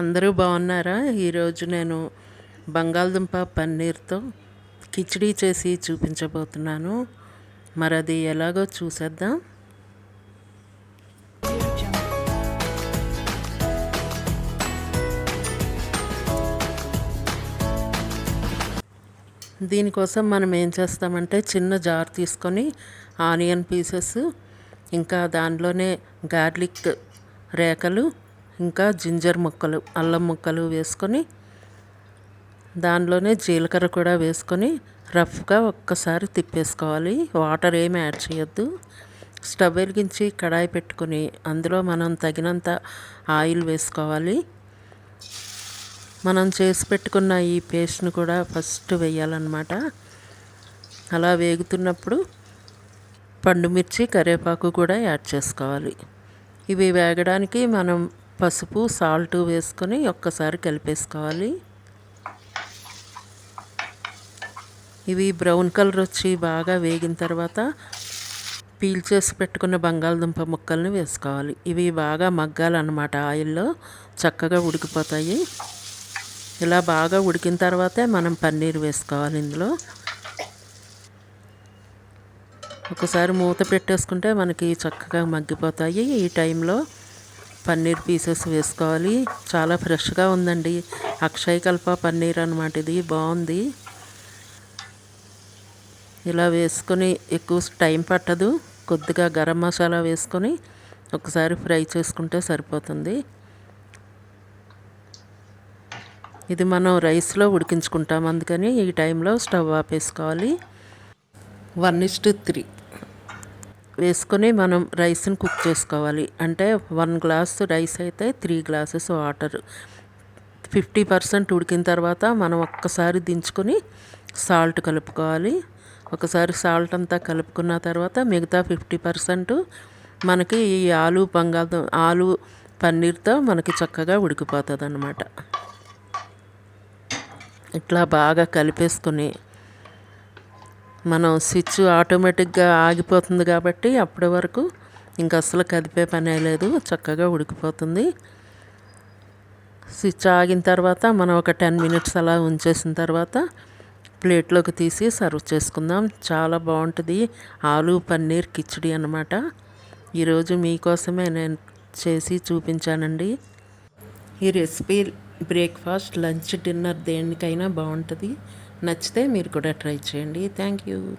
అందరూ బాగున్నారా? ఈరోజు నేను బంగాళదుంప పన్నీర్తో కిచిడీ చేసి చూపించబోతున్నాను. మరి అది ఎలాగో చూసేద్దాం. దీనికోసం మనం ఏం చేస్తామంటే చిన్న జార్ తీసుకొని ఆనియన్ పీసెస్ ఇంకా దానిలోనే గార్లిక్ రేకలు ఇంకా జింజర్ ముక్కలు అల్లం ముక్కలు వేసుకొని దానిలోనే జీలకర్ర కూడా వేసుకొని రఫ్గా ఒక్కసారి తిప్పేసుకోవాలి. వాటర్ ఏమి యాడ్ చేయొద్దు. స్టవ్ వెలిగించి కడాయి పెట్టుకొని అందులో మనం తగినంత ఆయిల్ వేసుకోవాలి. మనం చేసి పెట్టుకున్న ఈ పేస్ట్ను కూడా ఫస్ట్ వేయాలన్నమాట. అలా వేగుతున్నప్పుడు పండుమిర్చి కరివేపాకు కూడా యాడ్ చేసుకోవాలి. ఇవి వేగడానికి మనం పసుపు సాల్ట్ వేసుకొని ఒక్కసారి కలిపేసుకోవాలి. ఇవి బ్రౌన్ కలర్ వచ్చి బాగా వేగిన తర్వాత పీల్ చేసి పెట్టుకున్న బంగాళదుంప ముక్కల్ని వేసుకోవాలి. ఇవి బాగా మగ్గాలన్నమాట ఆయిల్లో చక్కగా ఉడికిపోతాయి. ఇలా బాగా ఉడికిన తర్వాతే మనం పన్నీర్ వేసుకోవాలి ఇందులో. ఒకసారి మూత పెట్టేసుకుంటే మనకి చక్కగా మగ్గిపోతాయి ఈ టైంలో. పన్నీర్ పీసెస్ వేసుకోవాలి. చాలా ఫ్రెష్గా ఉందండి. అక్షయ కల్ప పన్నీర్ అనమాట ఇది. బాగుంది. ఇలా వేసుకొని ఎక్కువ టైం పట్టదు. కొద్దిగా గరం మసాలా వేసుకొని ఒకసారి ఫ్రై చేసుకుంటే సరిపోతుంది. ఇది మనం రైస్లో ఉడికించుకుంటాం. అందుకని ఈ టైంలో stove ఆపేసుకోవాలి. One is to three. వేసుకొని మనం రైస్ని కుక్ చేసుకోవాలి. అంటే వన్ గ్లాస్ రైస్ అయితే three glasses water. Fifty percent ఉడికిన తర్వాత మనం ఒక్కసారి దించుకొని సాల్ట్ కలుపుకోవాలి. ఒకసారి సాల్ట్ అంతా కలుపుకున్న తర్వాత మిగతా ఫిఫ్టీ పర్సెంట్ మనకి ఈ ఆలు బంగాళ ఆలు పన్నీర్తో మనకి చక్కగా ఉడికిపోతుంది అన్నమాట ఇట్లా బాగా కలిపేసుకొని మనం స్విచ్ ఆటోమేటిక్గా ఆగిపోతుంది కాబట్టి అప్పటి వరకు ఇంకా అసలు కదిపే పనే లేదు చక్కగా ఉడికిపోతుంది. స్విచ్ ఆగిన తర్వాత మనం ఒక టెన్ మినిట్స్ అలా ఉంచేసిన తర్వాత ప్లేట్లోకి తీసి సర్వ్ చేసుకుందాం. చాలా బాగుంటుంది. ఆలు పన్నీర్ కిచిడి అనమాట ఈరోజు మీకోసమే నేను చేసి చూపించానండి. ఈ రెసిపీ బ్రేక్ఫాస్ట్ లంచ్ డిన్నర్ దేనికైనా బాగుంటుంది. నచ్చితే మీరు కూడా ట్రై చేయండి. Thank you.